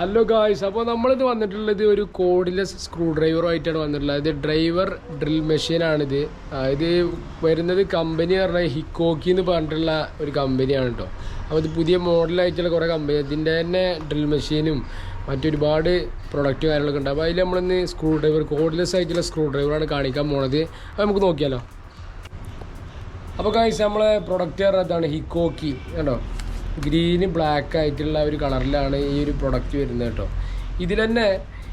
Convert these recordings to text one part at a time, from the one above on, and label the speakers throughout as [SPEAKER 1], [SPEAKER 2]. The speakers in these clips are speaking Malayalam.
[SPEAKER 1] ഹലോ ഗായ്സ് അപ്പോൾ നമ്മളിത് വന്നിട്ടുള്ളത് ഒരു കോഡിലെസ് സ്ക്രൂ ഡ്രൈവറുമായിട്ടാണ് വന്നിട്ടുള്ളത്. ഇത് ഡ്രൈവർ ഡ്രിൽ മെഷീനാണിത് ഇത് വരുന്നത് കമ്പനി പറഞ്ഞാൽ ഹിക്കോക്കി എന്ന് പറഞ്ഞിട്ടുള്ള ഒരു കമ്പനിയാണ് കേട്ടോ അപ്പോൾ ഇത് പുതിയ മോഡലായിട്ടുള്ള കുറേ കമ്പനി ഇതിന്റെ തന്നെ ഡ്രിൽ മെഷീനും മറ്റൊരുപാട് പ്രൊഡക്റ്റ് കാര്യങ്ങളൊക്കെ ഉണ്ട്. അപ്പോൾ അതിൽ നമ്മളിന്ന് സ്ക്രൂ ഡ്രൈവർ കോഡിലെസ് ആയിട്ടുള്ള സ്ക്രൂ ഡ്രൈവറാണ് കാണിക്കാൻ പോണത്. അപ്പോൾ നമുക്ക് നോക്കിയാലോ. അപ്പോൾ കാഴ്ച നമ്മളെ പ്രൊഡക്റ്റ് പറഞ്ഞതാണ് ഹിക്കോക്കി കണ്ടോ? ഗ്രീന് ബ്ലാക്ക് ആയിട്ടുള്ള ഒരു കളറിലാണ് ഈ ഒരു പ്രൊഡക്റ്റ് വരുന്നത് കേട്ടോ. ഇതിൽ തന്നെ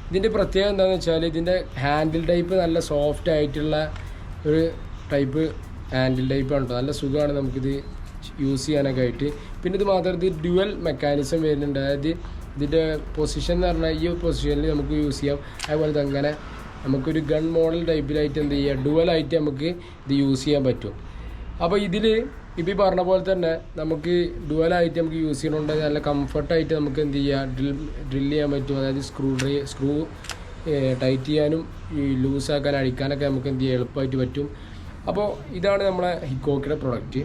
[SPEAKER 1] ഇതിന്റെ പ്രത്യേകത എന്താണെന്ന് വെച്ചാൽ ഇതിന്റെ ഹാൻഡിൽ ടൈപ്പ് നല്ല സോഫ്റ്റ് ആയിട്ടുള്ള ഒരു ടൈപ്പ് ഹാൻഡിൽ ടൈപ്പാണ് കേട്ടോ. നല്ല സുഖമാണ് നമുക്കിത് യൂസ് ചെയ്യാനൊക്കെ ആയിട്ട്. പിന്നെ ഇത് മാത്രം ഇത് ഡ്യുവൽ മെക്കാനിസം വരുന്നുണ്ട്. അതായത് ഇതിന്റെ പൊസിഷൻ എന്ന് പറഞ്ഞാൽ ഈ പൊസിഷനിൽ നമുക്ക് യൂസ് ചെയ്യാം. അതുപോലെ തന്നെ നമുക്കൊരു ഗൺ മോഡൽ ടൈപ്പിലായിട്ട് എന്ത് ചെയ്യാം? ഡുവലായിട്ട് നമുക്ക് ഇത് യൂസ് ചെയ്യാൻ പറ്റും. അപ്പോൾ ഇതിൽ ഇപ്പം ഈ പറഞ്ഞ പോലെ തന്നെ നമുക്ക് ഡുവലായിട്ട് നമുക്ക് യൂസ് ചെയ്യണോണ്ട് നല്ല കംഫർട്ടായിട്ട് നമുക്ക് എന്ത് ചെയ്യാം ഡ്രിൽ ഡ്രിൽ ചെയ്യാൻ പറ്റും. അതായത് സ്ക്രൂ ഡ്രൈ സ്ക്രൂ ടൈറ്റ് ചെയ്യാനും ഈ ലൂസാക്കാൻ അഴിക്കാനൊക്കെ നമുക്ക് എന്ത് ചെയ്യാം എളുപ്പമായിട്ട് പറ്റും. അപ്പോൾ ഇതാണ് നമ്മളെ ഹിക്കോക്കിയുടെ പ്രൊഡക്റ്റ്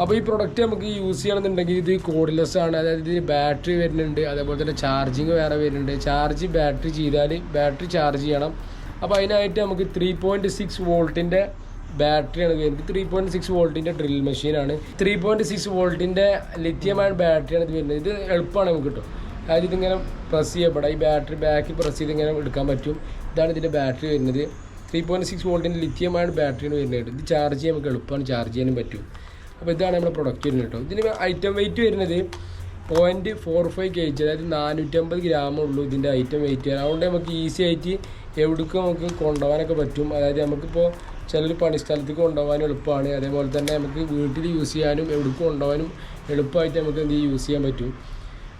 [SPEAKER 1] അപ്പോൾ ഈ പ്രൊഡക്റ്റ് നമുക്ക് യൂസ് ചെയ്യണമെന്നുണ്ടെങ്കിൽ ഇത് കോഡ്ലെസ് ആണ്. അതായത് ഇതിന് ബാറ്ററി വരുന്നുണ്ട്. അതേപോലെ തന്നെ ചാർജിങ് വേറെ വരുന്നുണ്ട്. ചാർജ് ബാറ്ററി ചെയ്താൽ ബാറ്ററി ചാർജ് ചെയ്യണം. അപ്പോൾ അതിനായിട്ട് നമുക്ക് ത്രീ പോയിന്റ് സിക്സ് വോൾട്ടിന്റെ ബാറ്ററിയാണ് വരുന്നത്. ത്രീ പോയിന്റ് സിക്സ് വോൾട്ടിന്റെ ഡ്രിൽ മെഷീനാണ് ത്രീ പോയിന്റ് സിക്സ് വോൾട്ടിന്റെ ബാറ്ററി ബാറ്ററിയാണ് ഇത് വരുന്നത്. ഇത് എളുപ്പമാണ് നമുക്ക് കിട്ടും അതായത് ഇതിങ്ങനെ പ്രസ് ചെയ്യപ്പെടാം. ഈ ബാറ്ററി ബാക്കിൽ പ്രസ് ചെയ്ത് ഇങ്ങനെ എടുക്കാൻ പറ്റും. ഇതാണ് ഇതിന്റെ ബാറ്ററി വരുന്നത്. ത്രീ പോയിന്റ് സിക്സ് വോൾട്ടിന്റെ ബാറ്ററി ബാറ്ററിയാണ് വരുന്നത് ഇത് ചാർജ് ചെയ്യാൻ നമുക്ക് എളുപ്പമാണ്. ചാർജ് ചെയ്യാനും പറ്റും. അപ്പോൾ ഇതാണ് നമ്മുടെ പ്രൊഡക്റ്റ് വരുന്നത് കേട്ടോ. ഇതിന് ഐറ്റം വെയിറ്റ് വരുന്നത് point four five K G അതായത് നാനൂറ്റമ്പത് ഗ്രാമേ ഉള്ളൂ ഇതിന്റെ ഐറ്റം വെയിറ്റ് ചെയ്യാൻ അതുകൊണ്ട് നമുക്ക് ഈസി ആയിട്ട് എവിടേക്കും നമുക്ക് കൊണ്ടുപോകാനൊക്കെ പറ്റും. അതായത് നമുക്കിപ്പോൾ ചിലർ പണിസ്ഥലത്തേക്ക് കൊണ്ടുപോകാനും എളുപ്പമാണ്. അതേപോലെ തന്നെ നമുക്ക് വീട്ടിൽ യൂസ് ചെയ്യാനും എവിടേക്കും കൊണ്ടുപോകാനും എളുപ്പമായിട്ട് നമുക്ക് എന്ത് യൂസ് ചെയ്യാൻ പറ്റും.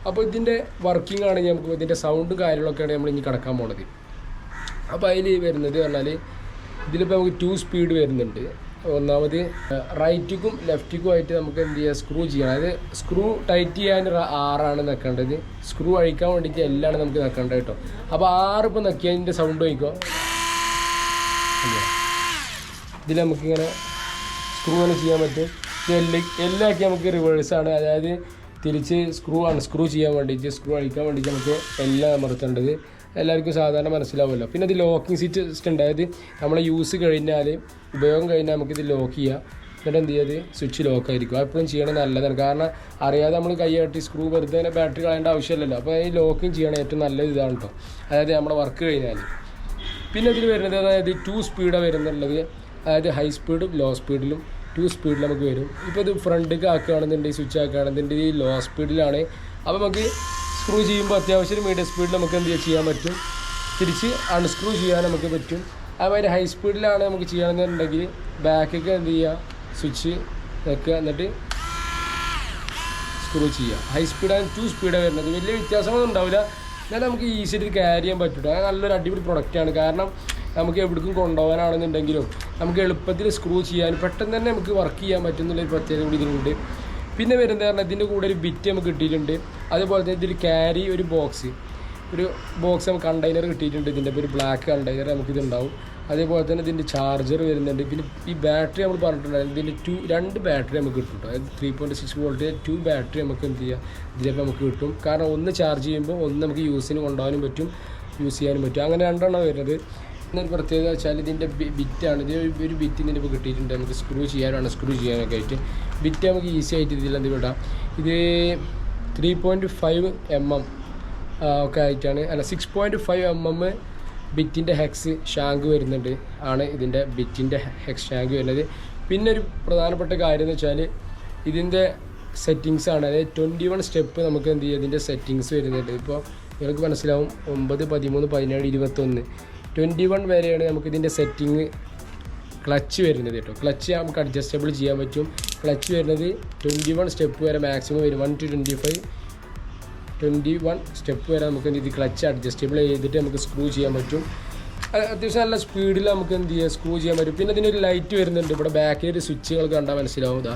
[SPEAKER 1] അപ്പോൾ ഇതിന്റെ വർക്കിംഗ് ആണെങ്കിൽ നമുക്ക് ഇതിന്റെ സൗണ്ട് കാര്യങ്ങളൊക്കെയാണ് നമ്മൾ ഇനി കിടക്കാൻ പോണത്. അപ്പോൾ അതിൽ വരുന്നത് പറഞ്ഞാൽ ഇതിലിപ്പോൾ നമുക്ക് ടു സ്പീഡ് വരുന്നുണ്ട്. ഒന്നാമത് റൈറ്റിക്കും ലെഫ്റ്റിക്കും ആയിട്ട് നമുക്ക് എന്ത് ചെയ്യുക സ്ക്രൂ ചെയ്യണം. അതായത് സ്ക്രൂ ടൈറ്റ് ചെയ്യാൻ ആറാണ് നിൽക്കേണ്ടത് സ്ക്രൂ അഴിക്കാൻ വേണ്ടിയിട്ട് എല്ലാം നമുക്ക് നിൽക്കേണ്ടത് കേട്ടോ. അപ്പോൾ ആറ് ഇപ്പോൾ നിൽക്കിയതിന്റെ സൗണ്ട് വയ്ക്കോ ഇതിൽ നമുക്കിങ്ങനെ സ്ക്രൂ അങ്ങനെ ചെയ്യാൻ പറ്റും. എല്ല് എല്ലാക്കി നമുക്ക് റിവേഴ്സാണ് അതായത് തിരിച്ച് സ്ക്രൂ ആണ്. സ്ക്രൂ ചെയ്യാൻ വേണ്ടിയിട്ട് സ്ക്രൂ അഴിക്കാൻ വേണ്ടിയിട്ട് നമുക്ക് എല്ലാം അമർത്തേണ്ടത്. എല്ലാവർക്കും സാധാരണ മനസ്സിലാവുമല്ലോ. പിന്നെ ഇത് ലോക്കിംഗ് സീറ്റ് സിസ്റ്റം ഉണ്ട്. അതായത് നമ്മളെ യൂസ് കഴിഞ്ഞാൽ ഉപയോഗം കഴിഞ്ഞാൽ നമുക്കിത് ലോക്ക് ചെയ്യാം. എന്നിട്ട് എന്ത് ചെയ്യാത് സ്വിച്ച് ലോക്ക് ആയിരിക്കും. എപ്പോഴും ചെയ്യണത് നല്ലതാണ്. കാരണം അറിയാതെ നമ്മൾ കൈയാട്ടി സ്ക്രൂ വെറുതെ തന്നെ ബാറ്ററി കളയേണ്ട ആവശ്യമില്ലല്ലോ. അപ്പോൾ ഈ ലോക്കിങ് ചെയ്യണ ഏറ്റവും നല്ല ഇതാണ് കേട്ടോ അതായത് നമ്മുടെ വർക്ക് കഴിഞ്ഞാൽ പിന്നെ ഇതിൽ വരുന്നത് അതായത് ടു സ്പീഡാണ് വരുന്നുള്ളത്. അതായത് ഹൈ സ്പീഡും ലോ സ്പീഡിലും ടു സ്പീഡിൽ നമുക്ക് വരും. ഇപ്പോൾ ഇത് ഫ്രണ്ടിലേക്ക് ആക്കുകയാണെന്നുണ്ടെങ്കിൽ സ്വിച്ച് ആക്കുകയാണെന്നുണ്ടെങ്കിൽ ലോ സ്പീഡിലാണ് അപ്പോൾ നമുക്ക് സ്ക്രൂ ചെയ്യുമ്പോൾ അത്യാവശ്യം മീഡിയം സ്പീഡിൽ നമുക്ക് എന്ത് ചെയ്യാൻ പറ്റും. തിരിച്ച് അൺസ്ക്രൂ ചെയ്യാൻ നമുക്ക് പറ്റും. അതുമാതിരി ഹൈ സ്പീഡിലാണ് നമുക്ക് ചെയ്യണമെന്നുണ്ടെങ്കിൽ ബാക്കൊക്കെ എന്ത് ചെയ്യുക സ്വിച്ച് വെക്കുക എന്നിട്ട് സ്ക്രൂ ചെയ്യുക ഹൈ സ്പീഡാണ് ടു സ്പീഡാണ് വരുന്നത്. വലിയ വ്യത്യാസമൊന്നും ഉണ്ടാവില്ല. എന്നാൽ നമുക്ക് ഈസി ആയിട്ട് ക്യാരി ചെയ്യാൻ പറ്റില്ല അത് നല്ലൊരു അടിപൊളി പ്രൊഡക്റ്റാണ് കാരണം നമുക്ക് എവിടേക്കും കൊണ്ടുപോകാനാണെന്നുണ്ടെങ്കിലും നമുക്ക് എളുപ്പത്തിൽ സ്ക്രൂ ചെയ്യാൻ പെട്ടെന്ന് തന്നെ നമുക്ക് വർക്ക് ചെയ്യാൻ പറ്റുന്നുള്ളൊരു പ്രത്യേകത കൂടി ഇതിലുണ്ട്. പിന്നെ വരുന്നത് കാരണം ഇതിന്റെ കൂടെ ഒരു ബിറ്റ് നമുക്ക് കിട്ടിയിട്ടുണ്ട്. അതുപോലെ തന്നെ ഇതിൽ ക്യാരി ഒരു ബോക്സ് ഒരു ബോക്സ് നമുക്ക് കണ്ടെയ്നർ കിട്ടിയിട്ടുണ്ട്. ഇതിന്റെ ഒരു ബ്ലാക്ക് കണ്ടെയ്നർ നമുക്കിത് ഉണ്ടാവും അതേപോലെ തന്നെ ഇതിന്റെ ചാർജർ വരുന്നുണ്ട്. പിന്നെ ഈ ബാറ്ററി നമ്മൾ പറഞ്ഞിട്ടുണ്ടായിരുന്നു. ഇതിന്റെ ടു രണ്ട് ബാറ്ററി നമുക്ക് കിട്ടും അതായത് three point six volt two battery നമുക്ക് എന്ത് ചെയ്യാം? ഇതിലിപ്പോൾ നമുക്ക് കിട്ടും. കാരണം ഒന്ന് ചാർജ് ചെയ്യുമ്പോൾ ഒന്ന് നമുക്ക് യൂസിന് കൊണ്ടുപോകാനും പറ്റും. യൂസ് ചെയ്യാനും പറ്റും. അങ്ങനെ രണ്ടെണ്ണം വരുന്നത്. എന്നൊരു പ്രത്യേകത വെച്ചാൽ ഇതിന്റെ ബിറ്റാണ് ഇത് ഒരു ബിറ്റ് ഇതിന്റെ ഇപ്പോൾ കിട്ടിയിട്ടുണ്ട്. നമുക്ക് സ്ക്രൂ ചെയ്യാനാണ്. സ്ക്രൂ ചെയ്യാനൊക്കെ ആയിട്ട്. ബിറ്റ് നമുക്ക് ഈസി ആയിട്ട് ഇതിൽ എന്ത് വിടാം ഇത് three point five M M ഒക്കെ ആയിട്ടാണ്. അല്ല six point five M M ബിറ്റിന്റെ hex shank വരുന്നുണ്ട്. ആണ് ഇതിന്റെ ബിറ്റിന്റെ ഹെക്സ് ഷാങ്ക് വരുന്നത്. പിന്നെ ഒരു പ്രധാനപ്പെട്ട കാര്യം എന്ന് വെച്ചാൽ ഇതിന്റെ സെറ്റിങ്സ് ആണ്. അതായത് ട്വന്റി വൺ സ്റ്റെപ്പ് നമുക്ക് എന്ത് ചെയ്യും? ഇതിന്റെ സെറ്റിങ്സ് വരുന്നുണ്ട്. ഇപ്പോൾ നിങ്ങൾക്ക് മനസ്സിലാവും ഒമ്പത് പതിമൂന്ന് പതിനേഴ് ഇരുപത്തൊന്ന്. ട്വന്റി വൺ വരെയാണ് നമുക്ക് ഇതിന്റെ സെറ്റിങ് ക്ലച്ച് വരുന്നത് കേട്ടോ. ക്ലച്ച് നമുക്ക് അഡ്ജസ്റ്റബിൾ ചെയ്യാൻ പറ്റും. ക്ലച്ച് വരുന്നത് ട്വന്റി വൺ സ്റ്റെപ്പ് വരെ മാക്സിമം വരും. One two twenty five twenty one step വരെ നമുക്ക് എന്ത് ചെയ്ത് ക്ലച്ച് അഡ്ജസ്റ്റബിൾ ചെയ്തിട്ട് നമുക്ക് സ്ക്രൂ ചെയ്യാൻ പറ്റും. അത് അത്യാവശ്യം നല്ല സ്പീഡിൽ നമുക്ക് എന്ത് ചെയ്യാം? സ്ക്രൂ ചെയ്യാൻ പറ്റും. പിന്നെ ഇതിനൊരു ലൈറ്റ് വരുന്നുണ്ട്. ഇവിടെ ബാക്കിൽ ഒരു സ്വിച്ചുകൾ കണ്ടാൽ മനസ്സിലാവും ഇതാ.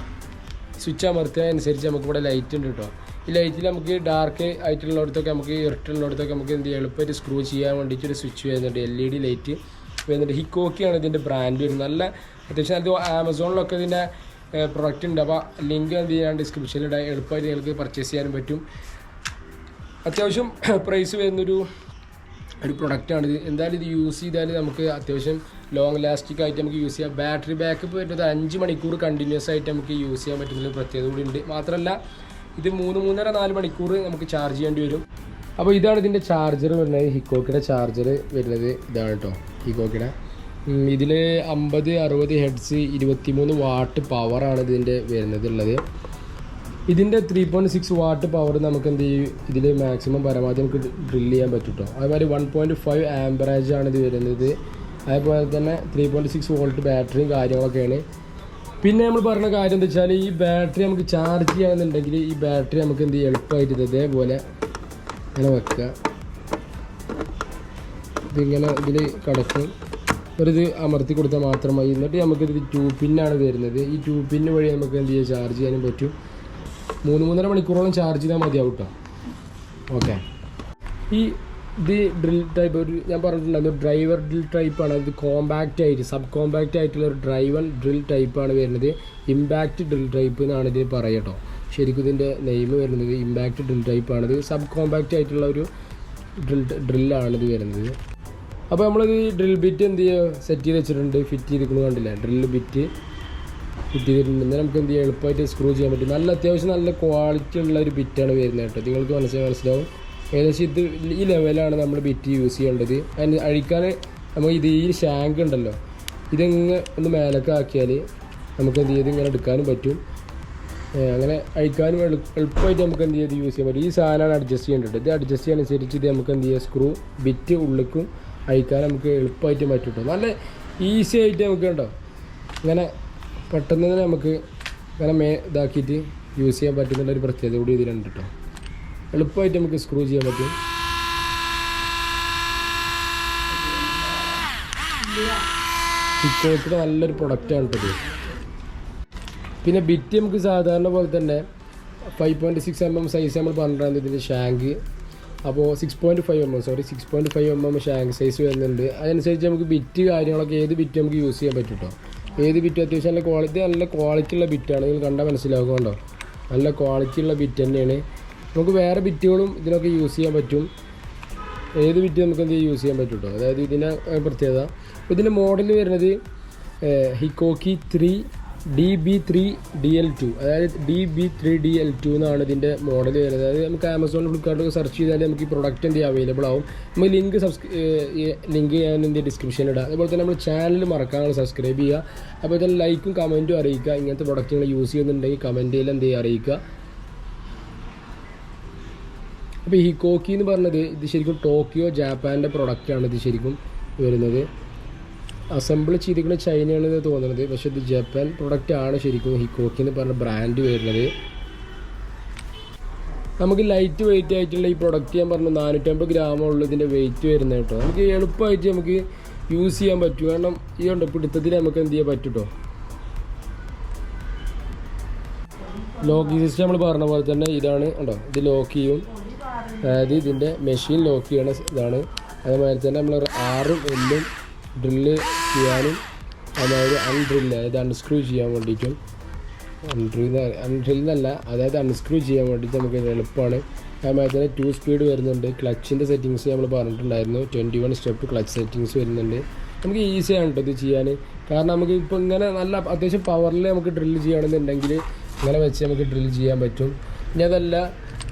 [SPEAKER 1] സ്വിച്ച് അമർത്തുന്നതനുസരിച്ച് നമുക്ക് ഇവിടെ ലൈറ്റ് ഉണ്ട് കേട്ടോ ഈ ലൈറ്റിൽ നമുക്ക് ഡാർക്ക് ആയിട്ടുള്ളിടത്തൊക്കെ നമുക്ക് ഇരുട്ടുള്ളിടത്തൊക്കെ നമുക്ക് എന്ത് എളുപ്പമായിട്ട് സ്ക്രൂ ചെയ്യാൻ വേണ്ടിയിട്ട് ഒരു സ്വിച്ച് വരുന്നുണ്ട്. എൽ ഇ ഡി ലൈറ്റ് വരുന്നുണ്ട്. ഹിക്കോക്കിയാണ് ഇതിന്റെ ബ്രാൻഡ് വരുന്നത്. നല്ല അത്യാവശ്യം അത് ആമസോണിലൊക്കെ ഇതിന്റെ പ്രൊഡക്റ്റ് ഉണ്ട്. അപ്പോൾ ലിങ്ക് എന്ത് ചെയ്യാൻ ഡിസ്ക്രിപ്ഷനിൽ ഇടാം. എളുപ്പമായിട്ട് നിങ്ങൾക്ക് പർച്ചേസ് ചെയ്യാനും പറ്റും. അത്യാവശ്യം പ്രൈസ് വരുന്നൊരു ഒരു പ്രൊഡക്റ്റാണ് ഇത് എന്തായാലും ഇത് യൂസ് ചെയ്താൽ നമുക്ക് അത്യാവശ്യം ലോങ് ലാസ്റ്റിക് ആയിട്ട് നമുക്ക് യൂസ് ചെയ്യാം. ബാറ്ററി ബാക്കപ്പ് വരുന്നത് അഞ്ച് മണിക്കൂർ കണ്ടിന്യൂസ് ആയിട്ട് നമുക്ക് യൂസ് ചെയ്യാൻ പറ്റുന്ന പ്രത്യേകത കൂടി ഉണ്ട്. മാത്രമല്ല ഇത് മൂന്ന് മൂന്നര നാല് മണിക്കൂർ നമുക്ക് ചാർജ് ചെയ്യേണ്ടി വരും. അപ്പോൾ ഇതാണ് ഇതിന്റെ ചാർജർ വരുന്നത് ഹിക്കോക്കിയുടെ ചാർജർ വരുന്നത് ഇതാണ് കേട്ടോ ഹിക്കോക്കിയുടെ. ഇതിൽ അമ്പത് അറുപത് ഹെഡ്സ് ഇരുപത്തിമൂന്ന് വാട്ട് പവറാണ് ഇതിന്റെ വരുന്നത് ഉള്ളത്. ഇതിന്റെ three point six watt power നമുക്ക് എന്ത് ചെയ്യും? ഇതിൽ മാക്സിമം പരമാവധി നമുക്ക് ഡ്രിൽ ചെയ്യാൻ പറ്റും കേട്ടോ അതുമാതിരി വൺ പോയിന്റ് ഫൈവ് ആംബറേജ് ആണ് ഇത് വരുന്നത്. അതേപോലെ തന്നെ ത്രീ പോയിന്റ് സിക്സ് വോൾട്ട് ബാറ്ററിയും കാര്യങ്ങളൊക്കെയാണ്. പിന്നെ നമ്മൾ പറഞ്ഞ കാര്യം എന്താ വെച്ചാൽ ഈ ബാറ്ററി നമുക്ക് ചാർജ് ചെയ്യണമെന്നുണ്ടെങ്കിൽ ഈ ബാറ്ററി നമുക്ക് എന്ത് ചെയ്യും? എളുപ്പമായിട്ട് ഇത് ഇതേപോലെ ഇങ്ങനെ വെക്കുക ഇതിങ്ങനെ ഇതിൽ കിടക്കും. ഒരു ഇത് അമർത്തി കൊടുത്താൽ മാത്രമായി. മതി എന്നിട്ട് നമുക്കിത് ടൂ പിന്നാണ് വരുന്നത്. ഈ ടൂ പിന്ന് വഴി നമുക്ക് എന്ത് ചെയ്യാം? ചാർജ് ചെയ്യാനും പറ്റും. മൂന്ന് മൂന്നര മണിക്കൂറോളം ചാർജ് ചെയ്താൽ മതിയാവും കേട്ടോ ഓക്കെ ഈ ഇത് ഡ്രിൽ ടൈപ്പ് ഒരു ഞാൻ പറഞ്ഞിട്ടുണ്ടായിരുന്നു ഡ്രൈവർ ഡ്രിൽ ടൈപ്പാണ് ഇത് കോമ്പാക്റ്റ് ആയിട്ട് സബ് കോമ്പാക്റ്റ് ആയിട്ടുള്ള ഒരു ഡ്രൈവർ ഡ്രിൽ ടൈപ്പാണ് വരുന്നത്. ഇമ്പാക്റ്റ് ഡ്രിൽ ടൈപ്പ് എന്നാണ് ഇത് പറയട്ടോ ശരിക്കും ഇതിന്റെ നെയിം വരുന്നത് ഇമ്പാക്റ്റ് ഡ്രിൽ ടൈപ്പാണിത് സബ് കോമ്പാക്റ്റ് ആയിട്ടുള്ള ഒരു ഡ്രിൽ ഡ്രില്ലാണ് ഇത് വരുന്നത്. അപ്പോൾ നമ്മളിത് ഡ്രിൽ ബിറ്റ് എന്ത് ചെയ്യുക സെറ്റ് ചെയ്ത് വെച്ചിട്ടുണ്ട് ഫിറ്റ് ചെയ്തിരിക്കുന്നത് കണ്ടില്ല? ഡ്രിൽ ബിറ്റ് ഫിറ്റ് വരുന്നുണ്ട്. എന്നാൽ നമുക്ക് എന്ത് ചെയ്യാം? എളുപ്പമായിട്ട് സ്ക്രൂ ചെയ്യാൻ പറ്റും. നല്ല അത്യാവശ്യം നല്ല ക്വാളിറ്റി ഉള്ള ഒരു ബിറ്റാണ് വരുന്നത് കേട്ടോ. നിങ്ങൾക്ക് മനസ്സിലായി മനസ്സിലാവും. ഏകദേശം ഇത് ഈ ലെവലാണ് നമ്മൾ ബിറ്റ് യൂസ് ചെയ്യേണ്ടത്. അതിന് അഴിക്കാൻ നമുക്ക് ഇത് ഈ ഷാങ്ക് ഉണ്ടല്ലോ. ഇതിങ്ങനെ ഒന്ന് മേലൊക്കെ ആക്കിയാൽ നമുക്ക് എന്ത് ചെയ്ത് ഇങ്ങനെ എടുക്കാനും പറ്റും. അങ്ങനെ അഴിക്കാനും എളു എളുപ്പമായിട്ട് നമുക്ക് എന്ത് ചെയ്ത് യൂസ് ചെയ്യാൻ പറ്റും. ഈ സാധനമാണ് അഡ്ജസ്റ്റ് ചെയ്യേണ്ടത്. ഇത് അഡ്ജസ്റ്റ് ചെയ്യാൻ ചെയ്യാനനുസരിച്ച് ഇത് നമുക്ക് എന്ത് ചെയ്യുക സ്ക്രൂ ബിറ്റ് ഉള്ളിക്കും അഴിക്കാൻ നമുക്ക് എളുപ്പമായിട്ട് പറ്റും കേട്ടോ. നല്ല ഈസി ആയിട്ട് നമുക്ക് ഉണ്ടോ ഇങ്ങനെ പെട്ടെന്ന് തന്നെ നമുക്ക് ഇങ്ങനെ മേ ഇതാക്കിയിട്ട് യൂസ് ചെയ്യാൻ പറ്റുന്നുള്ള ഒരു പ്രത്യേകത കൂടി ഇതിലുണ്ട് കേട്ടോ. എളുപ്പമായിട്ട് നമുക്ക് സ്ക്രൂ ചെയ്യാൻ പറ്റും. ടിക്കോട്ടിന്റെ നല്ലൊരു പ്രൊഡക്റ്റാണ് കേട്ടോ പിന്നെ ബിറ്റ് നമുക്ക് സാധാരണ പോലെ തന്നെ five point six M M size നമ്മൾ പറഞ്ഞിട്ടുണ്ട് ഇതിന്റെ ഷാങ്ക് അപ്പോൾ six point five M M sorry six point five M M shank size വരുന്നുണ്ട്. അതനുസരിച്ച് നമുക്ക് ബിറ്റ് കാര്യങ്ങളൊക്കെ ഏത് ബിറ്റ് നമുക്ക് യൂസ് ചെയ്യാൻ പറ്റും കേട്ടോ ഏത് ബിറ്റ് അത്യാവശ്യം നല്ല ക്വാളിറ്റി നല്ല ക്വാളിറ്റി ഉള്ള ബിറ്റാണ് നിങ്ങൾ കണ്ടാൽ മനസ്സിലാകുന്നുണ്ടോ നല്ല ക്വാളിറ്റി ഉള്ള ബിറ്റ് തന്നെയാണ്. നമുക്ക് വേറെ ബിറ്റുകളും ഇതിനൊക്കെ യൂസ് ചെയ്യാൻ പറ്റും. ഏത് ബിറ്റ് നമുക്ക് എന്ത് യൂസ് ചെയ്യാൻ പറ്റും കേട്ടോ അതായത് ഇതിന്റെ പ്രത്യേകത. ഇതിന്റെ മോഡൽ വരുന്നത് Hikoki three D B three D L two അതായത് D B three D L two എന്നാണ് ഇതിന്റെ മോഡൽ വരുന്നത്. അതായത് നമുക്ക് ആമസോൺ ഫ്ലിപ്കാർട്ടൊക്കെ സെർച്ച് ചെയ്താൽ നമുക്ക് ഈ പ്രൊഡക്റ്റ് എന്ത് അവൈലബിൾ ആവും. നമ്മൾ ലിങ്ക് സബ്സ്ക്രൈ ലിങ്ക് ഞാൻ എന്ത് ഡിസ്ക്രിപ്ഷനിൽ ഇടാം. അതുപോലെ തന്നെ നമ്മൾ ചാനൽ മറക്കാതെ സബ്സ്ക്രൈബ് ചെയ്യുക. അതുപോലെ തന്നെ ലൈക്കും കമന്റും അറിയിക്കുക. ഇങ്ങനത്തെ പ്രൊഡക്റ്റുകൾ യൂസ് ചെയ്യുന്നുണ്ടെങ്കിൽ കമന്റിൽ എന്ത് ചെയ്യുക അറിയിക്കുക. അപ്പോൾ ഹിക്കോക്കി എന്ന് പറഞ്ഞത് ഇത് ശരിക്കും ടോക്കിയോ ജാപ്പാന്റെ പ്രൊഡക്റ്റാണ് ഇത് ശരിക്കും വരുന്നത്. അസംബിൾ ചെയ്തിരിക്കുന്ന ചൈനയാണെന്ന് തോന്നുന്നത്. പക്ഷേ ഇത് ജപ്പാൻ പ്രൊഡക്റ്റ് ആണ് ശരിക്കും ഹിക്കോക്കി എന്ന് പറഞ്ഞ ബ്രാൻഡ് വരുന്നത്. നമുക്ക് ലൈറ്റ് വെയിറ്റ് ആയിട്ടുള്ള ഈ പ്രൊഡക്റ്റ് ഞാൻ പറഞ്ഞു നാനൂറ്റമ്പത് ഗ്രാമുള്ള ഇതിന്റെ വെയിറ്റ് വരുന്നത് കേട്ടോ. നമുക്ക് എളുപ്പമായിട്ട് നമുക്ക് യൂസ് ചെയ്യാൻ പറ്റും. കാരണം ഈ ഉണ്ട് പിടുത്തത്തിൽ നമുക്ക് എന്ത് ചെയ്യാൻ പറ്റും കേട്ടോ ലോക്കിംഗ് സിസ്റ്റം നമ്മൾ പറഞ്ഞ പോലെ തന്നെ ഇതാണ് ഉണ്ടോ ഇത് ലോക്ക് ചെയ്യും. അതായത് ഇതിന്റെ മെഷീൻ ലോക്ക് ചെയ്യണ ഇതാണ്. അതേമാതിരി തന്നെ നമ്മൾ ആറും എല്ലും ഡ്രില്ല് ചെയ്യാനും അതായത് അൺഡ്രില്ല് അതായത് അൺസ്ക്രൂ ചെയ്യാൻ വേണ്ടിയിട്ടും അൺഡ്രിൽ അൺഡ്രിൽ എന്നല്ല അതായത് അൺസ്ക്രൂ ചെയ്യാൻ വേണ്ടിയിട്ട് നമുക്ക് എളുപ്പമാണ്. അതുമാതിരി തന്നെ ടു സ്പീഡ് വരുന്നുണ്ട്. ക്ലച്ചിന്റെ സെറ്റിങ്സ് നമ്മൾ പറഞ്ഞിട്ടുണ്ടായിരുന്നു. Twenty one step clutch settings വരുന്നുണ്ട്. നമുക്ക് ഈസിയാണ് കേട്ടോ ഇത് ചെയ്യാൻ കാരണം നമുക്ക് ഇപ്പോൾ ഇങ്ങനെ നല്ല അത്യാവശ്യം പവറിൽ നമുക്ക് ഡ്രില്ല് ചെയ്യണമെന്നുണ്ടെങ്കിൽ ഇങ്ങനെ വെച്ച് നമുക്ക് ഡ്രിൽ ചെയ്യാൻ പറ്റും. ഇനി അതല്ല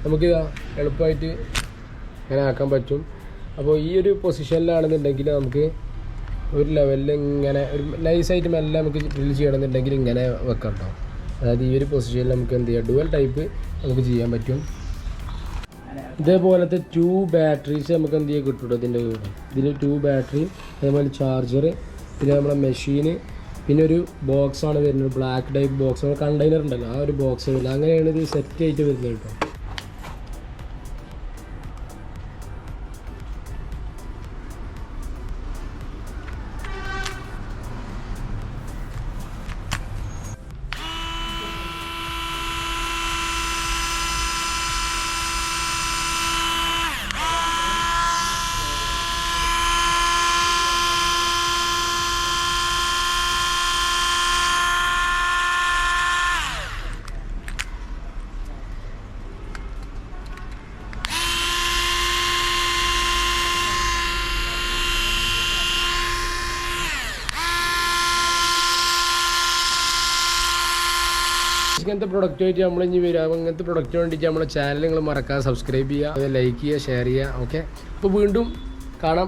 [SPEAKER 1] നമുക്ക് എളുപ്പമായിട്ട് ഇങ്ങനെ ആക്കാൻ പറ്റും. അപ്പോൾ ഈ ഒരു പൊസിഷനിലാണെന്നുണ്ടെങ്കിൽ നമുക്ക് ഒരു ലെവലിൽ ഇങ്ങനെ ഒരു നൈസായിട്ട് മെല്ലെ നമുക്ക് ഡ്രിൽ ചെയ്യണമെന്നുണ്ടെങ്കിൽ ഇങ്ങനെ വെക്കാം കേട്ടോ അതായത് ഈ ഒരു പൊസിഷനിൽ നമുക്ക് എന്ത് ചെയ്യാം? ഡുവൽ ടൈപ്പ് നമുക്ക് ചെയ്യാൻ പറ്റും. ഇതേപോലത്തെ ടു ബാറ്ററീസ് നമുക്ക് എന്ത് ചെയ്യാൻ കിട്ടും ഇതിന്റെ കൂടെ ഇതിൽ ടു ബാറ്ററി അതേപോലെ ചാർജർ പിന്നെ നമ്മുടെ മെഷീന് പിന്നെ ഒരു ബോക്സാണ് വരുന്നത്. ബ്ലാക്ക് ടൈപ്പ് ബോക്സ് കണ്ടെയ്നർ ഉണ്ടല്ലോ ആ ഒരു ബോക്സ് വരുന്നത്. അങ്ങനെയാണ് ഇത് സെറ്റ് ആയിട്ട് വരുന്നത് കേട്ടോ ഇങ്ങനത്തെ പ്രൊഡക്റ്റുമായിട്ട് നമ്മൾ ഇനി വരിക അപ്പോൾ ഇങ്ങനത്തെ പ്രൊഡക്റ്റ് വേണ്ടിയിട്ട് നമ്മളെ ചാനൽ നിങ്ങൾ മറക്കാതെ സബ്സ്ക്രൈബ് ചെയ്യുക. ലൈക്ക് ചെയ്യുക ഷെയർ ചെയ്യുക. ഓക്കെ അപ്പോൾ വീണ്ടും കാണാം.